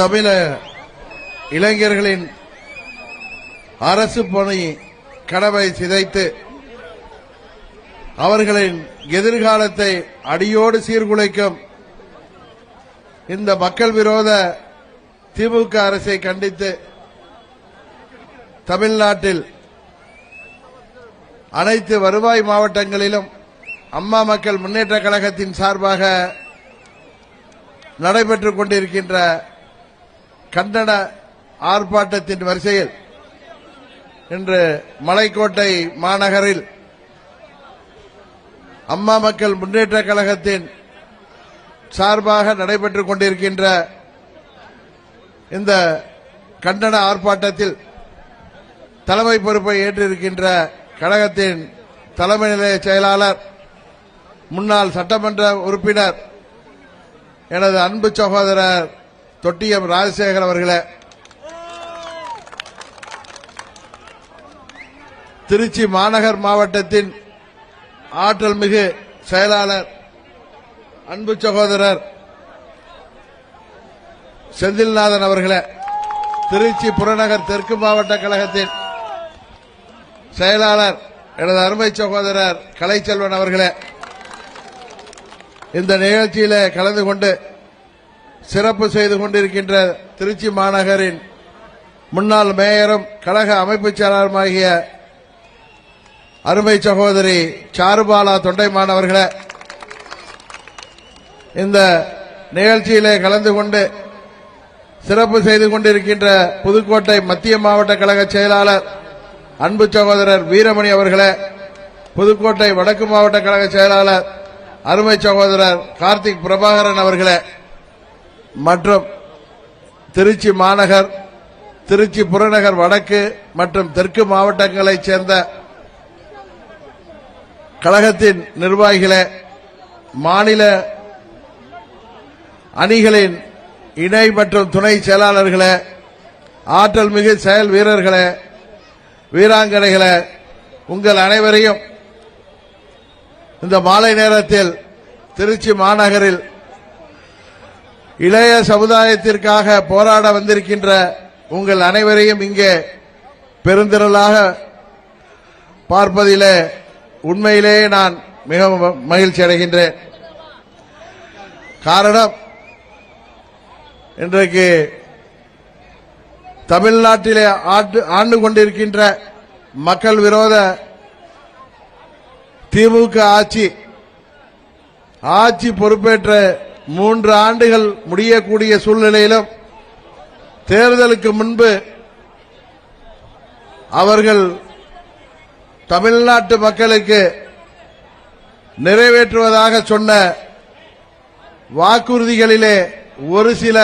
தமிழ இளைஞர்களின் அரசு பணி கனவை சிதைத்து அவர்களின் எதிர்காலத்தை அடியோடு சீர்குலைக்கும் இந்த மக்கள் விரோத திமுக அரசை கண்டித்து தமிழ்நாட்டில் அனைத்து வருவாய் மாவட்டங்களிலும் அம்மா மக்கள் முன்னேற்ற கழகத்தின் சார்பாக நடைபெற்றுக் கொண்டிருக்கின்ற கண்டன ஆர்ப்பாட்டத்தின் வரிசையில் இன்று மலைக்கோட்டை மாநகரில் அம்மா மக்கள் முன்னேற்ற கழகத்தின் சார்பாக நடைபெற்றுக் கொண்டிருக்கின்ற இந்த கண்டன ஆர்ப்பாட்டத்தில் தலைமை பொறுப்பை ஏற்றிருக்கின்ற கழகத்தின் தலைமை நிலைய செயலாளர் முன்னாள் சட்டமன்ற உறுப்பினர் எனது அன்பு சகோதரர் தொட்டியம் ராஜசேகர் அவர்களே. திருச்சி மாநகர் மாவட்டத்தின் ஆற்றல் மிகு செயலாளர் அன்பு சகோதரர் செந்தில்நாதன் அவர்களே. திருச்சி புறநகர் தெற்கு மாவட்ட கழகத்தின் செயலாளர் எனது அருமை சகோதரர் கலைச்செல்வன் அவர்களே. இந்த நிகழ்ச்சியில கலந்து கொண்டு சிறப்பு செய்து கொண்டிருக்கின்ற திருச்சி மாநகரின் முன்னாள் மேயரும் கழக அமைப்புச் செயலாளருமாகிய அருமை சகோதரி சாருபாலா தொண்டைமான் அவர்களே இந்த நிகழ்ச்சியிலே கலந்து கொண்டு சிறப்பு செய்து கொண்டிருக்கின்ற புதுக்கோட்டை மத்திய மாவட்ட கழக செயலாளர் அன்பு சகோதரர் வீரமணி அவர்களே புதுக்கோட்டை வடக்கு மாவட்ட கழக செயலாளர் அருமை சகோதரர் கார்த்திக் பிரபாகரன் அவர்களே மற்றும் திருச்சி மாநகர் திருச்சி புறநகர் வடக்கு மற்றும் தெற்கு மாவட்டங்களைச் சேர்ந்த கழகத்தின் நிர்வாகிகளே மாநில அணிகளின் இணை மற்றும் துணை செயலாளர்களே ஆற்றல் மிகு செயல் வீரர்களே வீராங்கனைகளே உங்கள் அனைவரையும் இந்த மாலை நேரத்தில் திருச்சி மாநகரில் இளைய சமுதாயத்திற்காக போராட வந்திருக்கின்ற உங்கள் அனைவரையும் இங்கே பெருந்திரளாக பார்ப்பதிலே உண்மையிலேயே நான் மிகவும் மகிழ்ச்சி அடைகின்றேன். காரணம் இன்றைக்கு தமிழ்நாட்டிலே ஆண்டு ஆண்டு கொண்டிருக்கின்ற மக்கள் விரோத திமுக ஆட்சி ஆட்சி பொறுப்பேற்ற மூன்று ஆண்டுகள் முடியக்கூடிய சூழ்நிலையிலும் தேர்தலுக்கு முன்பு அவர்கள் தமிழ்நாட்டு மக்களுக்கு நிறைவேற்றுவதாக சொன்ன வாக்குறுதிகளிலே ஒரு சில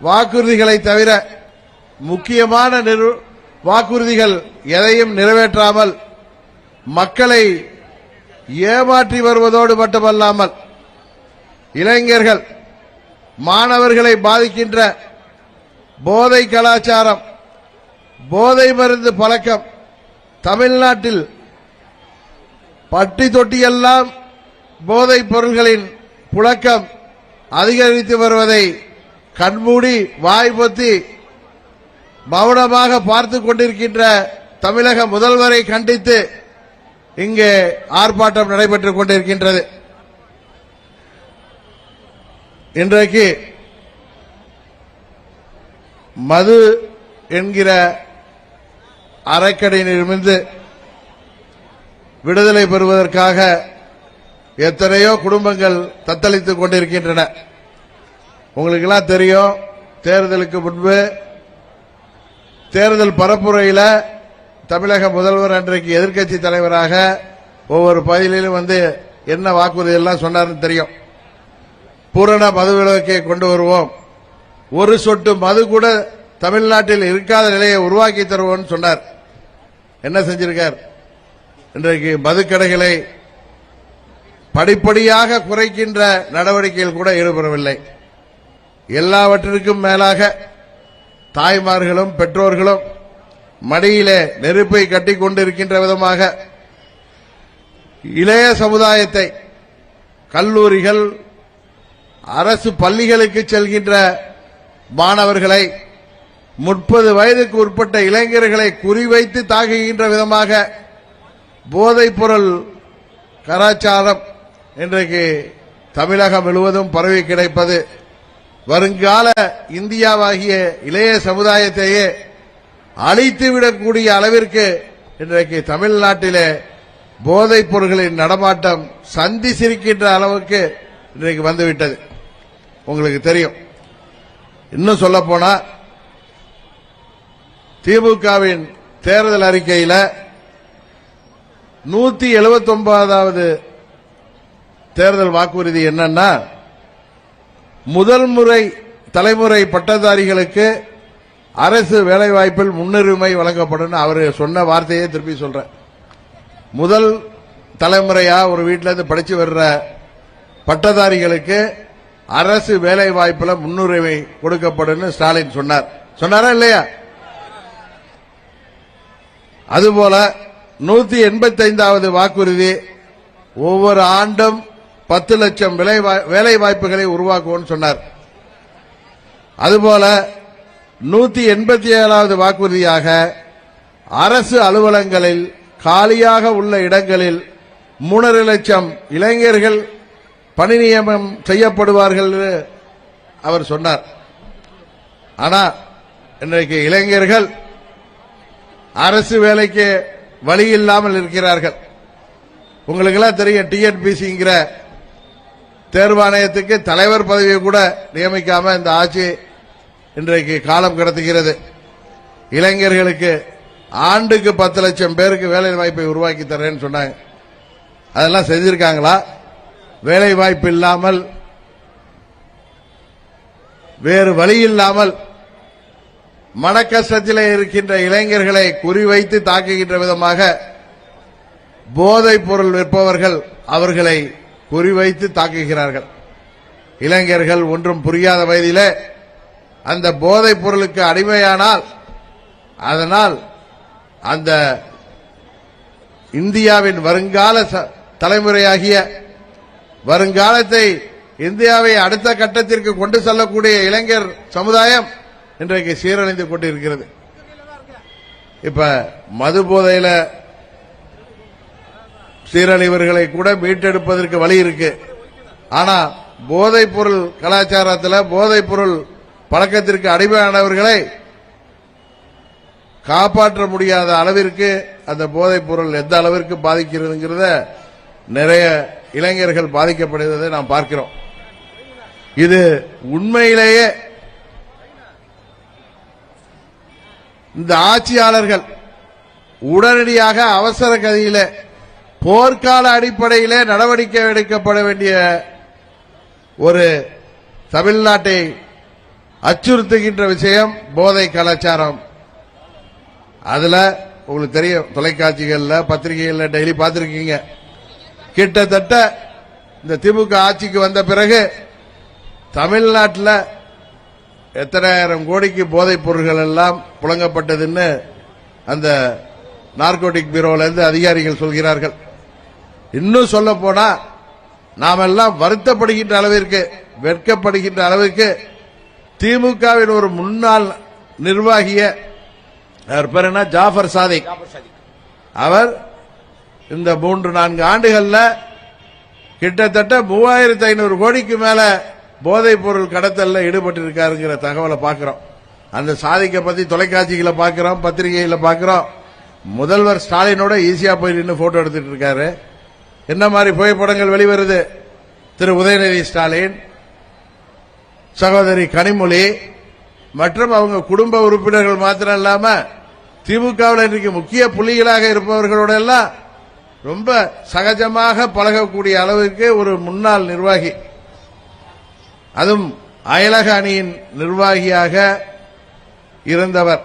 வாக்குறுதிகளை தவிர முக்கியமான நிறு- வாக்குறுதிகள் எதையும் நிறைவேற்றாமல் மக்களை ஏமாற்றி வருவதோடு மட்டுமல்லாமல் இளைஞர்கள் மாணவர்களை பாதிக்கின்ற போதை கலாச்சாரம் போதை மருந்து பழக்கம் தமிழ்நாட்டில் பட்டி தொட்டியெல்லாம் போதைப் பொருள்களின் புழக்கம் அதிகரித்து வருவதை கண்மூடி வாய் பொத்தி மௌனமாக பார்த்து கொண்டிருக்கின்ற தமிழக முதல்வரை கண்டித்து இங்கே ஆர்ப்பாட்டம் நடைபெற்றுக் கொண்டிருக்கின்றது. இன்றைக்கு மது என்கிற அரைக்கடையிலிருந்து விடுதலை பெறுவதற்காக எத்தனையோ குடும்பங்கள் தத்தளித்துக் கொண்டிருக்கின்றன. உங்களுக்கெல்லாம் தெரியும் தேர்தலுக்கு முன்பு தேர்தல் பரப்புரையில் தமிழக முதல்வர் அன்றைக்கு எதிர்க்கட்சி தலைவராக ஒவ்வொரு பகுதியிலும் வந்து என்ன வாக்குறுதி எல்லாம் சொன்னார்னு தெரியும். பூரண மதுவிலக்கை கொண்டு வருவோம். ஒரு சொட்டு மது கூட தமிழ்நாட்டில் இருக்காத நிலையை உருவாக்கி தருவோம்னு சொன்னார். என்ன செஞ்சிருக்கார்? இன்றைக்கு மதுக்கடைகளை படிப்படியாக குறைக்கின்ற நடவடிக்கையில் கூட ஈடுபடவில்லை. எல்லாவற்றிற்கும் மேலாக தாய்மார்களும் பெற்றோர்களும் மடியிலே நெருப்பை கட்டி கொண்டிருக்கின்ற விதமாக இளைய சமுதாயத்தை கல்லூரிகள் அரசு பள்ளிகளுக்கு செல்கின்ற மாணவர்களை முப்பது வயதுக்கு உட்பட்ட இளைஞர்களை குறிவைத்து தாக்குகின்ற விதமாக போதைப்பொருள் கலாச்சாரம் இன்றைக்கு தமிழகம் முழுவதும் பரவி கிடைப்பது. வருங்கால இந்தியாவாகிய இளைய சமுதாயத்தையே அழித்துவிடக்கூடிய அளவிற்கு இன்றைக்கு தமிழ்நாட்டிலே போதைப் பொருட்களின் நடமாட்டம் சந்தி சிரிக்கின்ற அளவுக்கு இன்றைக்கு வந்துவிட்டது உங்களுக்கு தெரியும். இன்னும் சொல்ல போனா திமுகவின் தேர்தல் அறிக்கையில் நூத்தி எழுபத்தி ஒன்பதாவது தேர்தல் வாக்குறுதி என்னன்னா முதல் முறை தலைமுறை பட்டதாரிகளுக்கு அரசு வேலைவாய்ப்பில் முன்னுரிமை வழங்கப்படும். அவர் சொன்ன வார்த்தையே திருப்பி சொல்ற முதல் தலைமுறையா ஒரு வீட்டில இருந்து படிச்சு வர்ற பட்டதாரிகளுக்கு அரசு வேலை வாய்ப்புல முன்னுரிமை கொடுக்கப்படும் ஸ்டாலின் சொன்னார். சொன்னாரா இல்லையா? அதுபோல நூத்தி எண்பத்தி ஐந்தாவது வாக்குறுதி ஒவ்வொரு ஆண்டும் பத்து லட்சம் விலை வா- வேலை வாய்ப்புகளை உருவாக்குவோம் சொன்னார். அதுபோல நூத்தி எண்பத்தி ஏழாவது வாக்குறுதியாக அரசு அலுவலகங்களில் காலியாக உள்ள இடங்களில் மூணரை லட்சம் இளைஞர்கள் பணி நியமனம் செய்யப்படுவார்கள் என்று அவர் சொன்னார். ஆனா இன்றைக்கு இளைஞர்கள் அரசு வேலைக்கு வழி இல்லாமல் இருக்கிறார்கள். உங்களுக்கெல்லாம் தெரியும் டிஎன்பிசிங்கிற தேர்வாணையத்துக்கு தலைவர் பதவியை கூட நியமிக்காம இந்த ஆட்சி இன்றைக்கு காலம் கடத்துகிறது. இளைஞர்களுக்கு ஆண்டுக்கு பத்து லட்சம் பேருக்கு வேலை வாய்ப்பை உருவாக்கி தரேன்னு சொன்னாங்க. அதெல்லாம் செஞ்சிருக்காங்களா? வேலை வாய்ப்பு இல்லாமல் வேறு வழி இல்லாமல் மனக்கஷ்டத்திலே இருக்கின்ற இளைஞர்களை குறிவைத்து தாக்குகின்ற விதமாக போதைப் பொருள் விற்பவர்கள் அவர்களை குறிவைத்து தாக்குகிறார்கள். இளைஞர்கள் ஒன்றும் புரியாத வயதிலே அந்த போதைப் பொருளுக்கு அடிமையானால் அதனால் அந்த இந்தியாவின் வருங்கால ச- தலைமுறையாகிய வருங்காலத்தை இந்தியாவை அடுத்த கட்டத்திற்கு கொண்டு செல்லக்கூடிய இளைஞர் சமுதாயம் இன்றைக்கு சீரழிந்து கொண்டிருக்கிறது. இப்ப மது போதையில சீரழிவர்களை கூட மீட்டெடுப்பதற்கு வழி இருக்கு. ஆனா போதைப் பொருள் கலாச்சாரத்தில் போதைப் பொருள் பழக்கத்திற்கு அடிமையானவர்களை காப்பாற்ற முடியாத அளவிற்கு அந்த போதைப் பொருள் எந்த அளவிற்கு பாதிக்கிறதுங்கிறத நிறைய இளைஞர்கள் பாதிக்கப்படுவதை நாம் பார்க்கிறோம். இது உண்மையிலேயே இந்த ஆட்சியாளர்கள் உடனடியாக அவசர கதியில போர்க்கால அடிப்படையிலே நடவடிக்கை எடுக்கப்பட வேண்டிய ஒரு தமிழ்நாட்டை அச்சுறுத்துகின்ற விஷயம் போதை கலாச்சாரம். அதுல உங்களுக்கு தெரியும் தொலைக்காட்சிகள்ல பத்திரிகைகள்ல டெய்லி பார்த்திருக்கீங்க. கிட்டத்தட்ட இந்த திமுக ஆட்சிக்கு வந்த பிறகு தமிழ்நாட்டில் எத்தனாயிரம் கோடிக்கு போதைப் பொருட்கள் எல்லாம் புழங்கப்பட்டதுன்னு அந்த நார்கோட்டிக் பீரோல இருந்து அதிகாரிகள் சொல்கிறார்கள். இன்னும் சொல்ல போனா நாமெல்லாம் வருத்தப்படுகின்ற அளவிற்கு வெட்கப்படுகின்ற அளவிற்கு திமுகவின் ஒரு முன்னாள் நிர்வாகிய அவர் பேர் என்ன? ஜாஃபர் சாதிக். அவர் இந்த மூன்று நான்கு ஆண்டுகள்ல கிட்டத்தட்ட மூவாயிரத்தி ஐநூறு கோடிக்கு மேல போதைப் பொருள் கடத்தல்ல ஈடுபட்டிருக்காருங்கிற தகவலை பார்க்கிறோம். அந்த சாதிக்க பத்தி தொலைக்காட்சிகளை பார்க்கிறோம் பத்திரிகைகளை பார்க்கிறோம். முதல்வர் ஸ்டாலினோட ஈஸியா போய் நின்று போட்டோ எடுத்துட்டு இருக்காரு. என்ன மாதிரி புகைப்படங்கள் வெளிவருது? திரு உதயநிதி ஸ்டாலின் சகோதரி கனிமொழி மற்றும் அவங்க குடும்ப உறுப்பினர்கள் மாத்திரம் இல்லாம திமுகவில் இன்றைக்கு முக்கிய புள்ளிகளாக இருப்பவர்களோட எல்லாம் ரொம்ப சகஜமாக பழகக்கூடிய அளவுக்கு ஒரு முன்னாள் நிர்வாகி. அதுவும் அயலக அணியின் நிர்வாகியாக இருந்தவர்.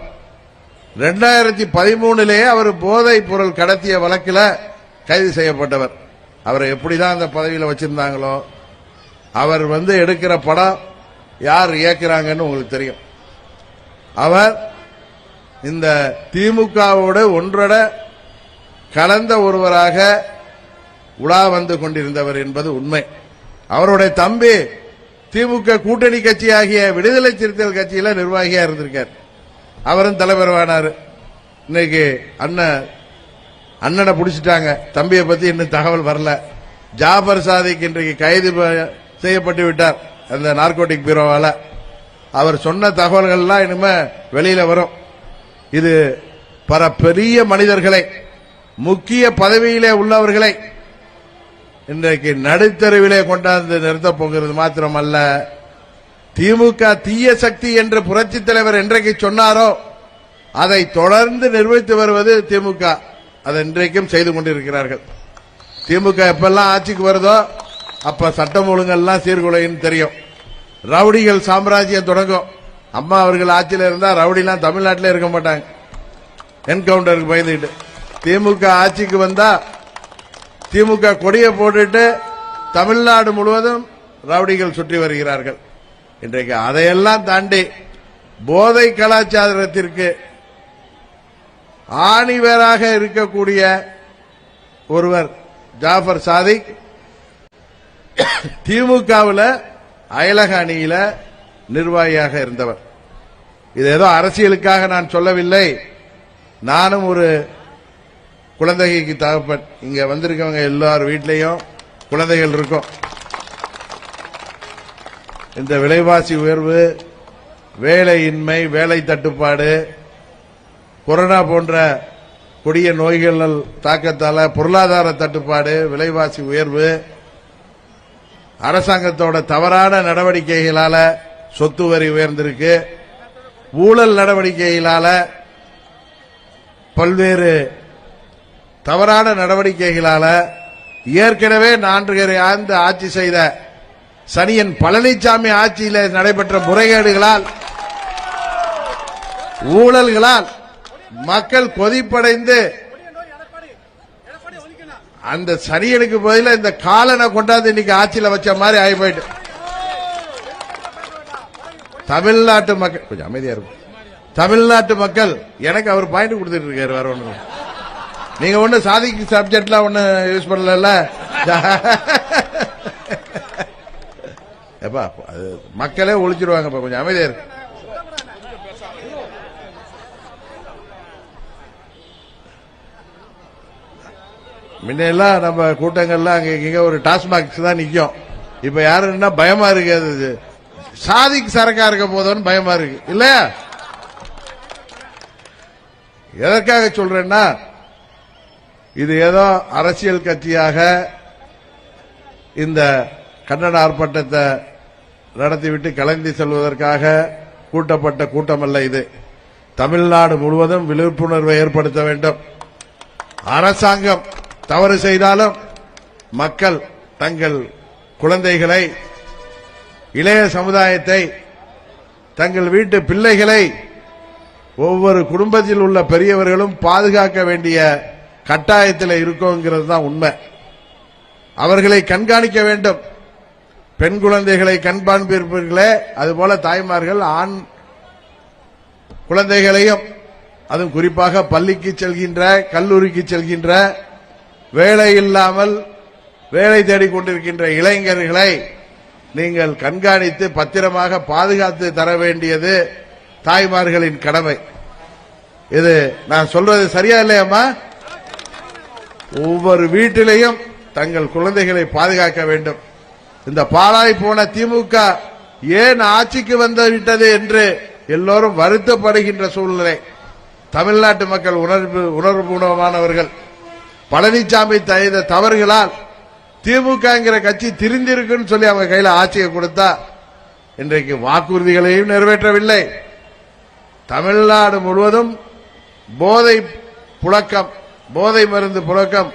ரெண்டாயிரத்தி பதிமூணுலேயே அவர் போதைப் பொருள் கடத்திய வழக்கில் கைது செய்யப்பட்டவர். அவரை எப்படிதான் அந்த பதவியில் வச்சிருந்தாங்களோ அவர் வந்து எடுக்கிற படம் யார் இயக்குறாங்கன்னு உங்களுக்கு தெரியும். அவர் இந்த திமுகவோடு ஒன்றோட கலந்த ஒருவராக உலா வந்து கொண்டிருந்தவர் என்பது உண்மை. அவருடைய தம்பி திமுக கூட்டணி கட்சி ஆகிய விடுதலை சிறுத்தைகள் கட்சியில நிர்வாகியா இருந்திருக்கார். அவரும் தலைவரானாரு இன்னைக்கு அண்ணன் அண்ணனை பிடிச்சிட்டாங்க. தம்பியை பத்தி இன்னும் தகவல் வரல. ஜாபர் சாதிக் இன்றைக்கு கைது செய்யப்பட்டு விட்டார். அந்த நார்கோட்டிக் பீரோவால. அவர் சொன்ன தகவல்கள்லாம் இனிமே வெளியில வரும். இது பல பெரிய மனிதர்களை முக்கிய பதவியிலே உள்ளவர்களை இன்றைக்கு நடுத்தருவிலே கொண்டாந்து நிறுத்தப் போகிறது மாத்திரமல்ல. திமுக தீய சக்தி என்று புரட்சி தலைவர் என்றைக்கு சொன்னாரோ அதை தொடர்ந்து நிர்வகித்து வருவது திமுக. அதை இன்றைக்கும் செய்து கொண்டிருக்கிறார்கள். திமுக எப்பெல்லாம் ஆட்சிக்கு வருதோ அப்ப சட்டம் ஒழுங்கெல்லாம் சீர்குலைன்னு தெரியும். ரவுடிகள் சாம்ராஜ்யம் தொடங்கும். அம்மா அவர்கள் ஆட்சியில் இருந்தா ரவுடிலாம் தமிழ்நாட்டிலே இருக்க மாட்டாங்க. என்கவுண்டருக்கு பயந்துகிட்டு. திமுக ஆட்சிக்கு வந்தா திமுக கொடியை போட்டுட்டு தமிழ்நாடு முழுவதும் ரவுடிகள் சுற்றி வருகிறார்கள். இன்றைக்கு அதையெல்லாம் தாண்டி போதை கலாச்சாரத்திற்கு ஆணிவராக இருக்கக்கூடிய ஒருவர் ஜாஃபர் சாதிக் திமுகவில் அயலக அணியில நிர்வாகியாக இருந்தவர். இது ஏதோ அரசியலுக்காக நான் சொல்லவில்லை. நானும் ஒரு குழந்தைக்கு தகப்பன் இங்க வந்திருக்கவங்க எல்லார் வீட்லயும் குழந்தைகள் இருக்கும். இந்த விலைவாசி உயர்வு வேலையின்மை வேலை தட்டுப்பாடு கொரோனா போன்ற கொடிய நோய்கள் தாக்கத்தால பொருளாதார தட்டுப்பாடு விலைவாசி உயர்வு அரசாங்கத்தோட தவறான நடவடிக்கைகளால சொத்து வரி உயர்ந்திருக்கு. ஊழல் நடவடிக்கைகளால பல்வேறு தவறான நடவடிக்கைகளால ஏற்கனவே நான்கு ஆண்டு ஆட்சி செய்த சனியன் பழனிசாமி ஆட்சியில் நடைபெற்ற முறைகேடுகளால் ஊழல்களால் மக்கள் கொதிப்படைந்து அந்த சனியனுக்கு பதில இந்த காலனை கொண்டாந்து இன்னைக்கு ஆட்சியில வச்ச மாதிரி ஆகி போயிட்டு. தமிழ்நாட்டு மக்கள் கொஞ்சம் அமைதியா இருக்கும். தமிழ்நாட்டு மக்கள் எனக்கு அவர் பாயிண்ட் கொடுத்துட்டு இருக்காரு வேற ஒன்று நீங்க ஒண்ணு சாதிக்கு சப்ஜெக்ட்லாம் ஒண்ணு யூஸ் பண்ணல எப்பா அது மக்களே ஒழிச்சிருவாங்க கொஞ்சம் அமைதியா இருக்கு முன்னெல்லாம் நம்ம கூட்டங்கள்லாம் அங்க இங்க ஒரு டாஸ்மாக்ஸ் தான் நிக்கும். இப்ப யாருன்னா பயமா இருக்கு அது. சாதிக்கு சரக்கா இருக்க போதோன்னு பயமா இருக்கு. இல்லையா? எதற்காக சொல்றேன்னா இது ஏதோ அரசியல் கட்சியாக இந்த கண்டன ஆர்ப்பாட்டத்தை நடத்திவிட்டு கலந்து செல்வதற்காக கூட்டப்பட்ட கூட்டமல்ல இது. தமிழ்நாடு முழுவதும் விழிப்புணர்வை ஏற்படுத்த வேண்டும். அரசாங்கம் தவறு செய்தாலும் மக்கள் தங்கள் குழந்தைகளை இளைய சமுதாயத்தை தங்கள் வீட்டு பிள்ளைகளை ஒவ்வொரு குடும்பத்தில் உள்ள பெரியவர்களும் பாதுகாக்க வேண்டிய கட்டாயத்தில் இருக்கோங்கிறது தான் உண்மை. அவர்களை கண்காணிக்க வேண்டும். பெண் குழந்தைகளை கண்காணிப்பிருப்பீர்களே அதுபோல தாய்மார்கள் ஆண் குழந்தைகளையும் அதுவும் குறிப்பாக பள்ளிக்கு செல்கின்ற கல்லூரிக்கு செல்கின்ற வேலை இல்லாமல் வேலை தேடிக் கொண்டிருக்கின்ற இளைஞர்களை நீங்கள் கண்காணித்து பத்திரமாக பாதுகாத்து தர வேண்டியது தாய்மார்களின் கடமை. இது நான் சொல்றது சரியா இல்லையாம்மா? ஒவ்வொரு வீட்டிலையும் தங்கள் குழந்தைகளை பாதுகாக்க வேண்டும். இந்த பாழாய் போன திமுக ஏன் ஆட்சிக்கு வந்து விட்டது என்று எல்லோரும் வருத்தப்படுகின்ற சூழ்நிலை. தமிழ்நாட்டு மக்கள் உணர்வு உணர்வுபூர்வமானவர்கள் பழனிசாமி செய்த தவறுகளால் திமுகங்கிற கட்சி திரிந்திருக்குன்னு சொல்லி அவங்க கையில் ஆட்சியை கொடுத்தா இன்றைக்கு வாக்குறுதிகளையும் நிறைவேற்றவில்லை. தமிழ்நாடு முழுவதும் போதை புழக்கம். போதை மருந்து புழக்கம்.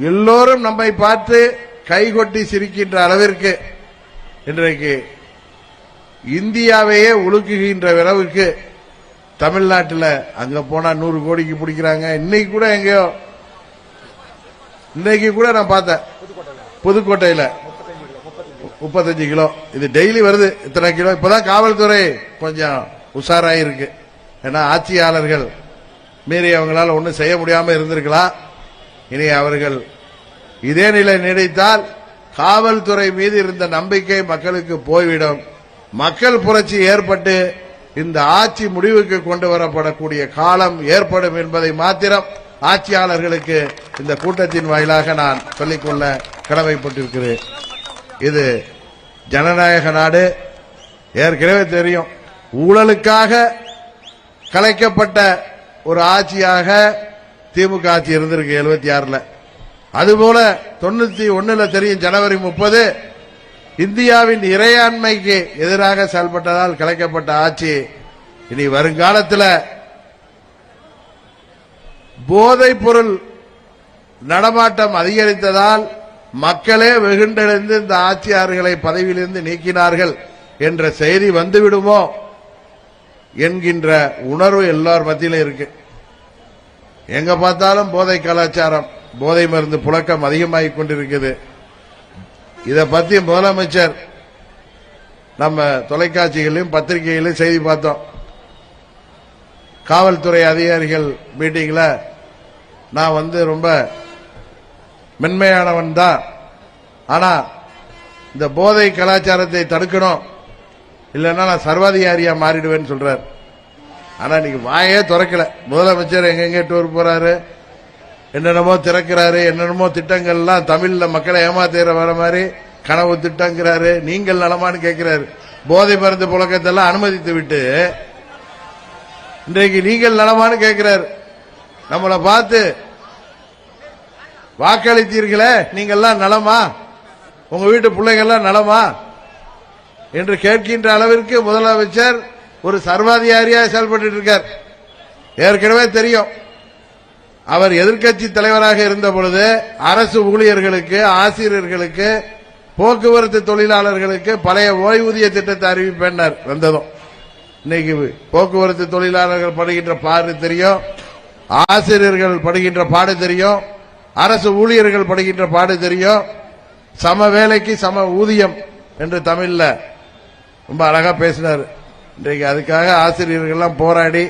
எல்லோரும் நம்மை பார்த்து கைகொட்டி சிரிக்கின்ற அளவிற்கு இன்றைக்கு இந்தியாவையே உலுக்குகின்ற அளவுக்கு தமிழ்நாட்டில் அங்க போனா நூறு கோடிக்கு பிடிக்கிறாங்க. இன்னைக்கு கூட எங்கேயோ இன்னைக்கு கூட நான் பார்த்தேன். புதுக்கோட்டையில. முப்பத்தஞ்சு கிலோ. இது டெய்லி வருது. இத்தனை கிலோ. இப்பதான் காவல்துறை கொஞ்சம் உஷாராயிருக்கு. ஏன்னா ஆட்சியாளர்கள் மீறி அவங்களால ஒன்றும் செய்ய முடியாமல் இருந்திருக்கலாம். இனி அவர்கள் இதே நிலை நீடித்தால் காவல்துறை மீது இருந்த நம்பிக்கை மக்களுக்கு போய்விடும். மக்கள் புரட்சி ஏற்பட்டு இந்த ஆட்சி முடிவுக்கு கொண்டு வரப்படக்கூடிய காலம் ஏற்படும் என்பதை மாத்திரம் ஆட்சியாளர்களுக்கு இந்த கூட்டத்தின் வாயிலாக நான் சொல்லிக்கொள்ள கடமைப்பட்டிருக்கிறேன். இது ஜனநாயக நாடு. ஏற்கனவே தெரியும். ஊழலுக்காக கலைக்கப்பட்ட ஒரு ஆட்சியாக திமுக ஆட்சி இருந்திருக்கு எழுபத்தி ஆறுல. அதுபோல தொண்ணூத்தி ஒண்ணுல தெரியும் ஜனவரி முப்பது இந்தியாவின் இறையாண்மைக்கு எதிராக செயல்பட்டதால் கலைக்கப்பட்ட ஆட்சி. இனி வருங்காலத்தில் போதைப் பொருள் நடமாட்டம் அதிகரித்ததால் மக்களே வெகுண்டெழுந்து இந்த ஆட்சியாளர்களை பதவியிலிருந்து நீக்கினார்கள் என்ற செய்தி வந்துவிடுமோ? என்கின்ற உணர்வு எல்லார் மத்தியிலும் இருக்கு. எங்க பார்த்தாலும் போதை கலாச்சாரம் போதை மருந்து புழக்கம் அதிகமாகிக் கொண்டிருக்குது. இதை பத்தி முதலமைச்சர் நம்ம தொலைக்காட்சிகளையும் பத்திரிகைகளையும் செய்தி பார்த்தோம். காவல்துறை அதிகாரிகள் மீட்டிங்ல நான் வந்து ரொம்ப மென்மையானவன் தான். ஆனா இந்த போதை கலாச்சாரத்தை தடுக்கணும். இல்லைன்னா நான் சர்வாதிகாரியா மாறிடுவேன்னு சொல்றாரு. ஆனா இன்னைக்கு வாயே திறக்கல. முதலமைச்சர் எங்கெங்க டூர் போறாரு? என்னென்னமோ திறக்கிறாரு என்னென்னமோ திட்டங்கள்லாம் தமிழ்ல மக்களை ஏமாத்திர வர மாதிரி கனவு திட்டங்கிறாரு நீங்கள் நலமான்னு கேட்கிறாரு. போதை மருந்து புழக்கத்தெல்லாம் அனுமதித்து விட்டு இன்றைக்கு நீங்கள் நலமான்னு கேட்கிறாரு. நம்மளை பார்த்து வாக்களித்தீர்களே நீங்கெல்லாம் நலமா? உங்க வீட்டு பிள்ளைகள்லாம் நலமா? என்று கேட்கின்ற அளவிற்கு முதலமைச்சர் ஒரு சர்வாதிகாரியாக செயல்பட்டு இருக்கார் ஏற்கனவே தெரியும். அவர் எதிர்க்கட்சி தலைவராக இருந்த பொழுது அரசு ஊழியர்களுக்கு ஆசிரியர்களுக்கு போக்குவரத்து தொழிலாளர்களுக்கு பழைய ஓய்வூதிய திட்டத்தை அறிவிப்பேன்னார் வந்ததும். இன்னைக்கு போக்குவரத்து தொழிலாளர்கள் படுகின்ற பாடு தெரியும். ஆசிரியர்கள் படுகின்ற பாடு தெரியும். அரசு ஊழியர்கள் படுகின்ற பாடு தெரியும். சம வேலைக்கு சம ஊதியம் என்று தமிழ்ல ரொம்ப அழகா பேசினார். இன்றைக்கு அதுக்காக ஆசிரியர்கள்லாம் போராடி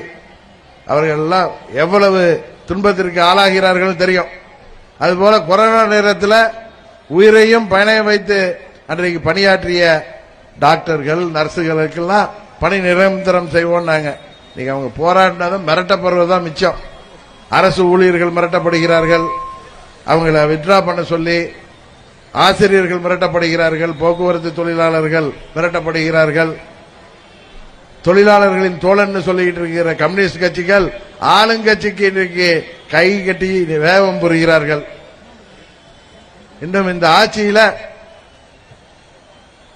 அவர்கள் எல்லாம் எவ்வளவு துன்பத்திற்கு ஆளாகிறார்கள் தெரியும். அதுபோல கொரோனா நேரத்தில் உயிரையும் பயணம் வைத்து அன்றைக்கு பணியாற்றிய டாக்டர்கள் நர்சுகளுக்கெல்லாம் பணி நிரந்தரம் செய்வோம் நாங்க நீங்க அவங்க போராடினதும் மிரட்டப்படுவதுதான் மிச்சம். அரசு ஊழியர்கள் மிரட்டப்படுகிறார்கள். அவங்கள வித்ரா பண்ண சொல்லி ஆசிரியர்கள் மிரட்டப்படுகிறார்கள் போக்குவரத்து தொழிலாளர்கள் மிரட்டப்படுகிறார்கள். தொழிலாளர்களின் தோழன் சொல்லிட்டு இருக்கிற கம்யூனிஸ்ட் கட்சிகள் ஆளுங்கட்சிக்கு இன்றைக்கு கை கட்டி வேகம் புரிகிறார்கள். இன்னும் இந்த ஆட்சியில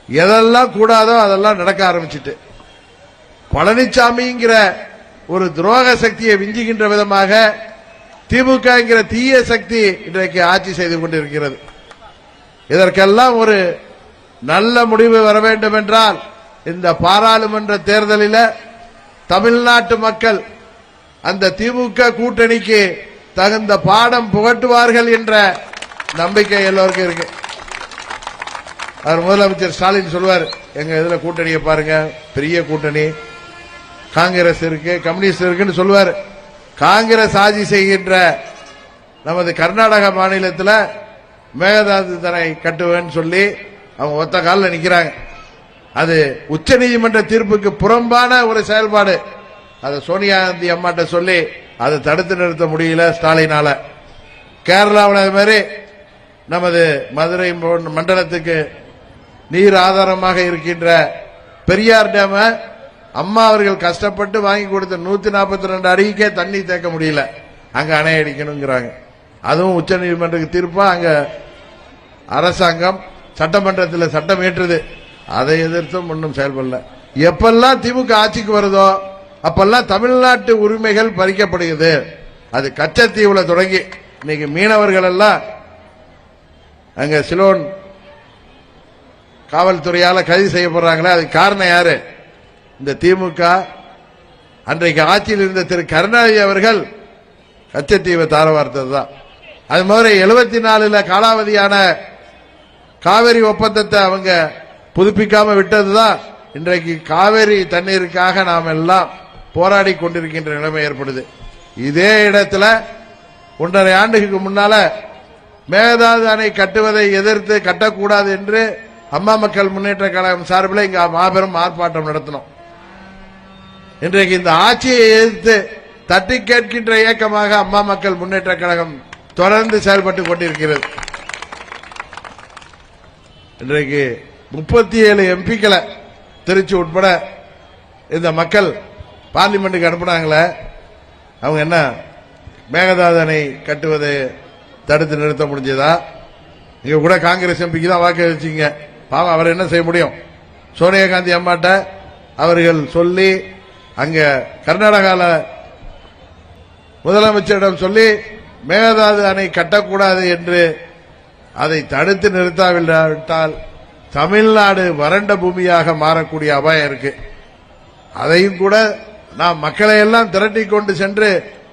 எதெல்லாம் கூடாதோ அதெல்லாம் நடக்க ஆரம்பிச்சிட்டு பழனிசாமிங்கிற ஒரு துரோக சக்தியை விஞ்சுகின்ற விதமாக திமுகங்கிற தீய சக்தி இன்றைக்கு ஆட்சி செய்து கொண்டிருக்கிறது. இதற்கெல்லாம் ஒரு நல்ல முடிவு வர வேண்டும் என்றால் இந்த பாராளுமன்ற தேர்தலில் தமிழ்நாட்டு மக்கள் அந்த திமுக கூட்டணிக்கு தகுந்த பாடம் புகட்டுவார்கள் என்ற நம்பிக்கை எல்லோருக்கும் இருக்கு. அவர் முதலமைச்சர் ஸ்டாலின் சொல்வார் எங்க இதுல கூட்டணியை பாருங்க பெரிய கூட்டணி. காங்கிரஸ் இருக்கு கம்யூனிஸ்ட் இருக்குன்னு சொல்லுவார் காங்கிரஸ் ஆட்சி செய்கின்ற நமது கர்நாடக மாநிலத்தில் மேகதாது கட்டுவேன்னு சொல்லி அவங்க ஒத்த காலில் நிற்கிறாங்க அது உச்ச நீதிமன்ற தீர்ப்புக்கு புறம்பான ஒரு செயல்பாடு. அதை சோனியா காந்தி அம்மாட்ட சொல்லி அதை தடுத்து நிறுத்த முடியல ஸ்டாலினால. கேரளாவில் அது மாதிரி நமது மதுரை மண்டலத்துக்கு நீர் ஆதாரமாக இருக்கின்ற பெரியார் டேம அம்மா அவர்கள் கஷ்டப்பட்டு வாங்கி கொடுத்த நூத்தி நாற்பத்தி ரெண்டு அடிக்கே தண்ணி தேக்க முடியல. அங்க அணை அடிக்கணுங்கிறாங்க. அதுவும் உச்ச நீதிமன்றத்துக்கு தீர்ப்பா அங்க அரசாங்கம் சட்டமன்றத்தில் சட்டம் ஏற்றுது. அதை எதிர்த்தும் ஒன்றும் செயல்படல. எப்பெல்லாம் திமுக ஆட்சிக்கு வருதோ அப்பெல்லாம் தமிழ்நாட்டு உரிமைகள் பறிக்கப்படுகிறது. அது கச்சத்தீவுல தொடங்கி இன்னைக்கு மீனவர்கள் எல்லாம் அங்க சிலோன் காவல்துறையால கைது செய்யப்படுறாங்களே அதுக்கு காரணம் யாரு? இந்த திமுக அன்றைக்கு ஆட்சியில் இருந்த திரு கருணாநிதி அவர்கள் கச்சத்தீவை தார வார்த்தது தான் அது மாதிரி எழுபத்தி நாலுல காலாவதியான காவேரி ஒப்பந்தத்தை அவங்க புதுப்பிக்காம விட்டதுதான். இன்றைக்கு காவேரி தண்ணீருக்காக நாம் எல்லாம் போராடி கொண்டிருக்கின்ற நிலைமை ஏற்படுது. இதே இடத்துல ஒன்றரை ஆண்டுகளுக்கு முன்னால மேகதாது அணை கட்டுவதை எதிர்த்து கட்டக்கூடாது என்று அம்மா மக்கள் முன்னேற்ற கழகம் சார்பில் இங்க மாபெரும் ஆர்ப்பாட்டம் நடத்தினோம். இன்றைக்கு இந்த ஆட்சியை எதிர்த்து தட்டி கேட்கின்ற இயக்கமாக அம்மா மக்கள் முன்னேற்ற கழகம் தொடர்ந்து செயல்பட்டுக் கொண்டிருக்கிறது. இன்றைக்கு முப்பத்தி ஏழு எம்பிக்களை திருச்சி உட்பட இந்த மக்கள் பார்லிமெண்ட்டுக்கு அனுப்புனாங்களே அவங்க என்ன மேகதாது அணை கட்டுவதை தடுத்து நிறுத்த முடிஞ்சதா? இங்க கூட காங்கிரஸ் எம்பிக்கு தான் வாக்கு வச்சிங்க பாவம் அவர் என்ன செய்ய முடியும்? சோனியா காந்தி அம்மாட்ட அவர்கள் சொல்லி அங்க கர்நாடகால முதலமைச்சரிடம் சொல்லி மேகதாது அணை கட்டக்கூடாது என்று அதை தடுத்து நிறுத்தாவிட்டால் தமிழ்நாடு வறண்ட பூமியாக மாறக்கூடிய அபாயம் இருக்கு. அதையும் கூட நாம் மக்களை எல்லாம் திரட்டி கொண்டு சென்று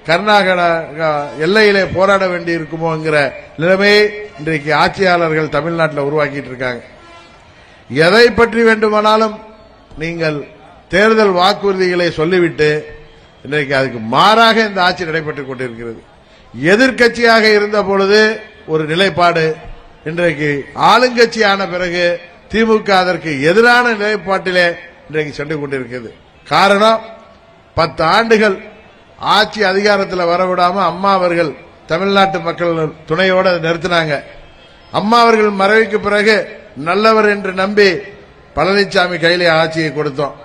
கர்நாடகா எல்லையிலே போராட வேண்டி இருக்குமோங்கிற நிலைமையை இன்றைக்கு ஆட்சியாளர்கள் தமிழ்நாட்டில் உருவாக்கிட்டு இருக்காங்க. எதை பற்றி வேண்டுமானாலும் நீங்கள் தேர்தல் வாக்குறுதிகளை சொல்லிவிட்டு இன்றைக்கு அதுக்கு மாறாக இந்த ஆட்சி நடைபெற்றுக் கொண்டிருக்கிறது. எதிர்க்கட்சியாக இருந்த பொழுது ஒரு நிலைப்பாடு இன்றைக்கு ஆளுங்கட்சியான பிறகு திமுக அதற்கு எதிரான நிலைப்பாட்டிலே இன்றைக்கு சென்று கொண்டிருக்கிறது. காரணம் பத்து ஆண்டுகள் ஆட்சி அதிகாரத்தில் வரவிடாம அம்மா அவர்கள் தமிழ்நாட்டு மக்கள் துணையோடு அதை நிறுத்தினாங்க. அம்மா அவர்கள் மறைவுக்கு பிறகு நல்லவர் என்று நம்பி பழனிசாமி கையிலே ஆட்சியை கொடுத்தோம்.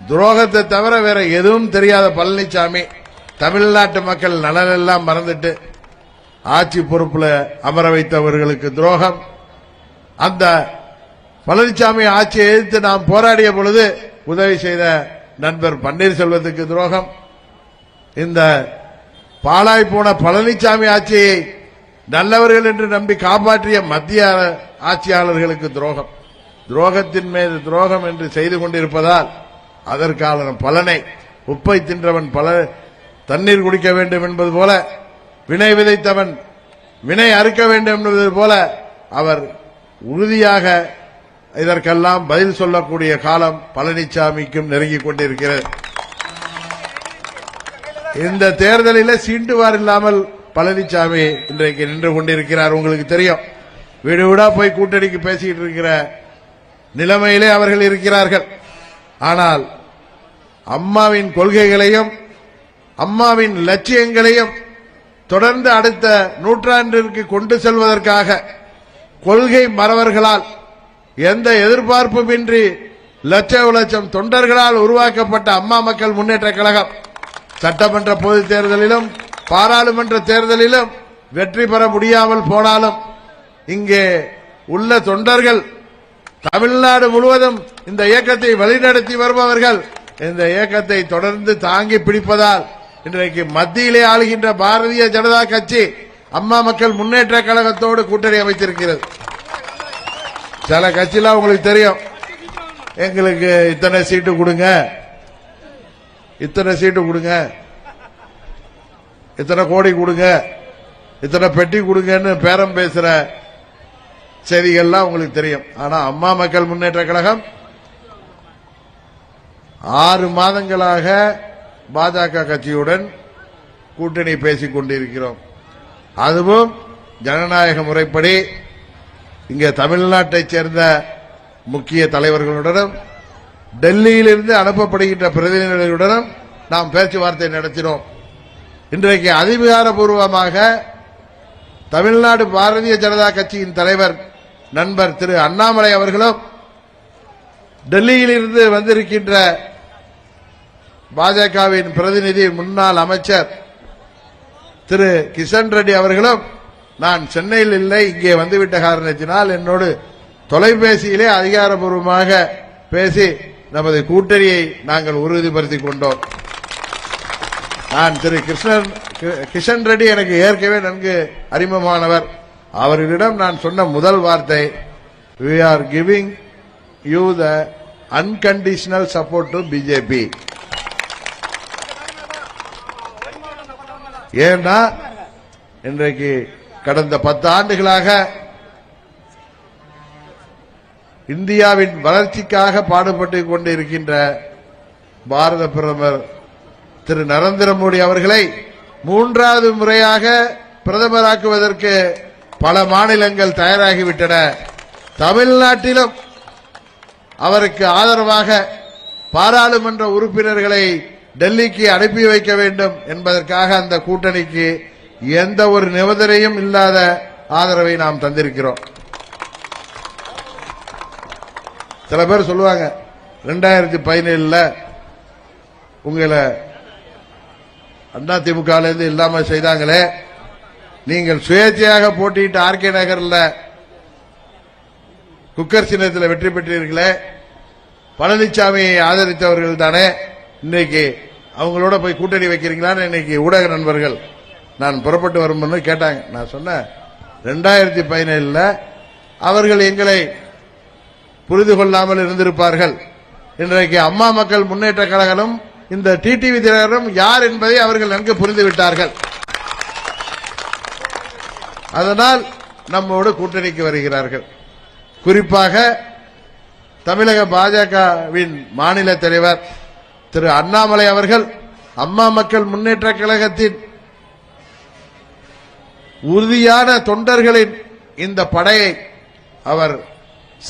துரோகத்தை தவிர வேற எதுவும் தெரியாத பழனிசாமி தமிழ்நாட்டு மக்கள் நலனெல்லாம் மறந்துட்டு ஆட்சி பொறுப்பில் அமர வைத்தவர்களுக்கு துரோகம். அந்த பழனிசாமி ஆட்சியை எதிர்த்து நாம் போராடிய பொழுது உதவி செய்த நண்பர் பன்னீர்செல்வத்துக்கு துரோகம். இந்த பாழாய் போன பழனிசாமி ஆட்சியை நல்லவர்கள் என்று நம்பி காப்பாற்றிய மத்திய ஆட்சியாளர்களுக்கு துரோகம். துரோகத்தின் மீது துரோகம் என்று செய்து கொண்டிருப்பதால் அதற்கான பலனை உப்பை தின்றவன் பல தண்ணீர் குடிக்க வேண்டும் என்பது போல வினை விதைத்தவன் வினை அறுக்க வேண்டும் என்பது போல அவர் உறுதியாக இதற்கெல்லாம் பதில் சொல்லக்கூடிய காலம் பழனிசாமிக்கும் நெருங்கிக் கொண்டிருக்கிறது. இந்த தேர்தலில் சீண்டுவார் இல்லாமல் பழனிசாமி இன்றைக்கு நின்று கொண்டிருக்கிறார் உங்களுக்கு தெரியும். வீடு வீடா போய் கூட்டணிக்கு பேசிக்கிட்டு இருக்கிற நிலைமையிலே அவர்கள் இருக்கிறார்கள். ஆனால் அம்மாவின் கொள்கைகளையும் அம்மாவின் லட்சியங்களையும் தொடர்ந்து அடுத்த நூற்றாண்டிற்கு கொண்டு செல்வதற்காக கொள்கை மறவர்களால் எந்த எதிர்பார்ப்புமின்றி லட்ச லட்சம் தொண்டர்களால் உருவாக்கப்பட்ட அம்மா மக்கள் முன்னேற்ற கழகம் சட்டமன்ற பொதுத் தேர்தலிலும் பாராளுமன்ற தேர்தலிலும் வெற்றி பெற முடியாமல் போனாலும் இங்கே உள்ள தொண்டர்கள் தமிழ்நாடு முழுவதும் இந்த இயக்கத்தை வழிநடத்தி வருபவர்கள் இந்த இயக்கத்தை தொடர்ந்து தாங்கி பிடிப்பதால் இன்றைக்கு மத்தியிலே ஆளுகின்ற பாரதிய ஜனதா கட்சி அம்மா மக்கள் முன்னேற்ற கழகத்தோடு கூட்டணி அமைத்திருக்கிறது. சில கட்சிலாம் உங்களுக்கு தெரியும். எங்களுக்கு இத்தனை சீட்டு கொடுங்க. இத்தனை சீட்டு கொடுங்க. இத்தனை கோடி கொடுங்க. இத்தனை பெட்டி கொடுங்கன்னு பேரம் பேசுற செய்திகள்லாம் உங்களுக்கு தெரியும். ஆனா அம்மா மக்கள் முன்னேற்ற கழகம் ஆறு மாதங்களாக பாஜக கட்சியுடன் கூட்டணி பேசிக் கொண்டிருக்கிறோம். அதுவும் ஜனநாயக முறைப்படி இங்கே தமிழ்நாட்டைச் சேர்ந்த முக்கிய தலைவர்களுடனும் டெல்லியிலிருந்து அனுப்பப்படுகின்ற பிரதிநிதிகளுடனும் நாம் பேச்சுவார்த்தை நடத்தினோம். இன்றைக்கு அதிகாரப்பூர்வமாக தமிழ்நாடு பாரதிய ஜனதா கட்சியின் தலைவர் நண்பர் திரு அண்ணாமலை அவர்களும் டெல்லியிலிருந்து வந்திருக்கின்ற பாஜகவின் பிரதிநிதி முன்னாள் அமைச்சர் திரு கிஷன் ரெட்டி அவர்களும் நான் சென்னையில் இல்லை இங்கே வந்துவிட்ட காரணத்தினால் என்னோடு தொலைபேசியிலே அதிகாரப்பூர்வமாக பேசி நமது கூட்டணியை நாங்கள் உறுதிப்படுத்திக் கொண்டோம். நான் திரு கிருஷ்ணன் கி- கிஷன் ரெட்டி எனக்கு ஏற்கனவே நன்கு அறிமுகமானவர். அவர்களிடம் நான் சொன்ன முதல் வார்த்தை we are giving you the unconditional support to BJP ஏன்னா இன்றைக்கு கடந்த பத்து ஆண்டுகளாக இந்தியாவின் வளர்ச்சிக்காக பாடுபட்டு கொண்டிருக்கின்ற பாரத பிரதமர் திரு நரேந்திர மோடி அவர்களை மூன்றாவது முறையாக பிரதமராக்குவதற்கு பல மாநிலங்கள் தயாராகிவிட்டன. தமிழ்நாட்டிலும் அவருக்கு ஆதரவாக பாராளுமன்ற உறுப்பினர்களை டெல்லிக்கு அனுப்பி வைக்க வேண்டும் என்பதற்காக அந்த கூட்டணிக்கு எந்த ஒரு நிபந்தனையும் இல்லாத ஆதரவை நாம் தந்திருக்கிறோம். சில பேர் சொல்லுவாங்க ரெண்டாயிரத்தி பதினேழுல உங்களை அண்ணா திமுக இல்லாம செய்தாங்களே நீங்கள் சுயேட்சையாக போட்டியிட்டு ஆர்கே நகர்ல குக்கர் சின்னத்தில் வெற்றி பெற்றீர்களே பழனிசாமியை ஆதரித்தவர்கள் தானே இன்னைக்கு அவங்களோட போய் கூட்டணி வைக்கிறீங்களான்னு இன்னைக்கு ஊடக நண்பர்கள் நான் புறப்பட்டு வரும்போது கேட்டாங்க. நான் சொன்னேன் ரெண்டாயிரத்தி பதினேழுல அவர்கள் எங்களை புரிந்து கொள்ளாமல் இருந்திருப்பார்கள். இன்றைக்கு அம்மா மக்கள் முன்னேற்ற கழகமும் இந்த டிடிவி தினகரனும் யார் என்பதை அவர்கள் நன்கு புரிந்துவிட்டார்கள் அதனால் நம்மோடு கூட்டணிக்கு வருகிறார்கள். குறிப்பாக தமிழக பாஜகவின் மாநில தலைவர் திரு அண்ணாமலை அவர்கள் அம்மா மக்கள் முன்னேற்ற கழகத்தின் உறுதியான தொண்டர்களின் இந்த படையை அவர்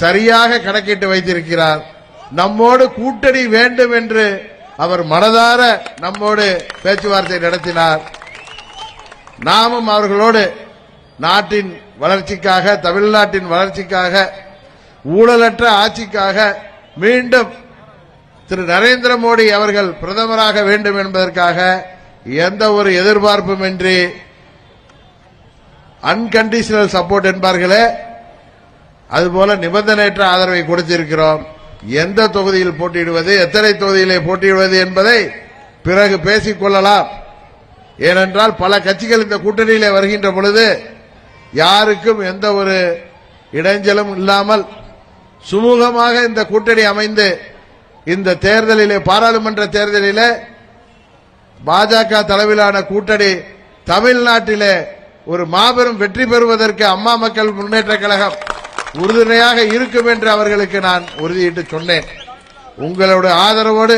சரியாக கணக்கிட்டு வைத்திருக்கிறார். நம்மோடு கூட்டணி வேண்டும் என்று அவர் மனதார நம்மோடு பேச்சுவார்த்தை நடத்தினார். நாமும் அவர்களோடு நாட்டின் வளர்ச்சிக்காக தமிழ்நாட்டின் வளர்ச்சிக்காக ஊழலற்ற ஆட்சிக்காக மீண்டும் திரு நரேந்திர மோடி அவர்கள் பிரதமராக வேண்டும் என்பதற்காக எந்த ஒரு எதிர்பார்ப்பும் இன்றி அன்கண்டிஷனல் சப்போர்ட் என்பார்களே. அதுபோல நிபந்தனையற்ற ஆதரவை கொடுத்திருக்கிறோம். எந்த தொகுதியில் போட்டியிடுவது எத்தனை தொகுதியிலே போட்டியிடுவது என்பதை பிறகு பேசிக் கொள்ளலாம். ஏனென்றால் பல கட்சிகள் இந்த கூட்டணியிலே வருகின்ற பொழுது யாருக்கும் எந்த ஒரு இடைஞ்சலும் இல்லாமல் சுமூகமாக இந்த கூட்டணி அமைந்து இந்த தேர்தலிலே பாராளுமன்ற தேர்தலிலே பாஜக தலைவிலான கூட்டணி தமிழ்நாட்டிலே ஒரு மாபெரும் வெற்றி பெறுவதற்கு அம்மா மக்கள் முன்னேற்ற கழகம் உறுதுணையாக இருக்கும் என்று அவர்களுக்கு நான் உறுதியிட்டு சொன்னேன். உங்களோட ஆதரவோடு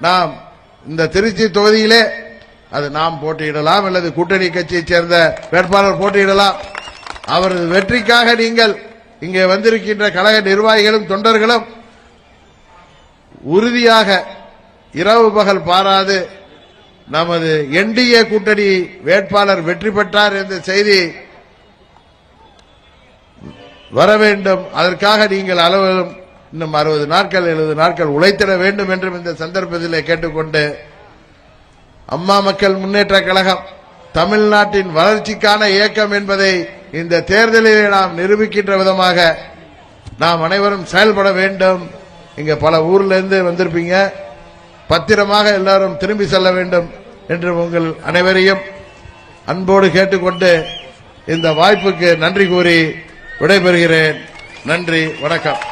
நாம் இந்த திருச்சி தொகுதியிலே அது நாம் போட்டியிடலாம் அல்லது கூட்டணி கட்சியைச் சேர்ந்த வேட்பாளர் போட்டியிடலாம். அவரது வெற்றிக்காக நீங்கள் இங்கே வந்திருக்கின்ற கழக நிர்வாகிகளும் தொண்டர்களும் உறுதியாக இரவு பகல் பாராது. நமது என்டிஏ கூட்டணி வேட்பாளர் வெற்றி பெற்றார் என்ற செய்தி வர வேண்டும். அதற்காக நீங்கள் அலுவலும் இன்னும் அறுபது நாட்கள் எழுபது நாட்கள் உழைத்திட வேண்டும் என்றும் இந்த சந்தர்ப்பத்திலே கேட்டுக்கொண்டு அம்மா மக்கள் முன்னேற்ற கழகம் தமிழ்நாட்டின் வளர்ச்சிக்கான இயக்கம் என்பதை இந்த தேர்தலிலே நாம் நிரூபிக்கின்ற விதமாக நாம் அனைவரும் செயல்பட வேண்டும். இங்க பல ஊர்ல இருந்து வந்திருப்பீங்க. பத்திரமாக எல்லாரும் திரும்பி செல்ல வேண்டும் என்று உங்கள் அனைவரையும் அன்போடு கேட்டுக்கொண்டு இந்த வாய்ப்புக்கு நன்றி கூறி விடைபெறுகிறேன். நன்றி வணக்கம்.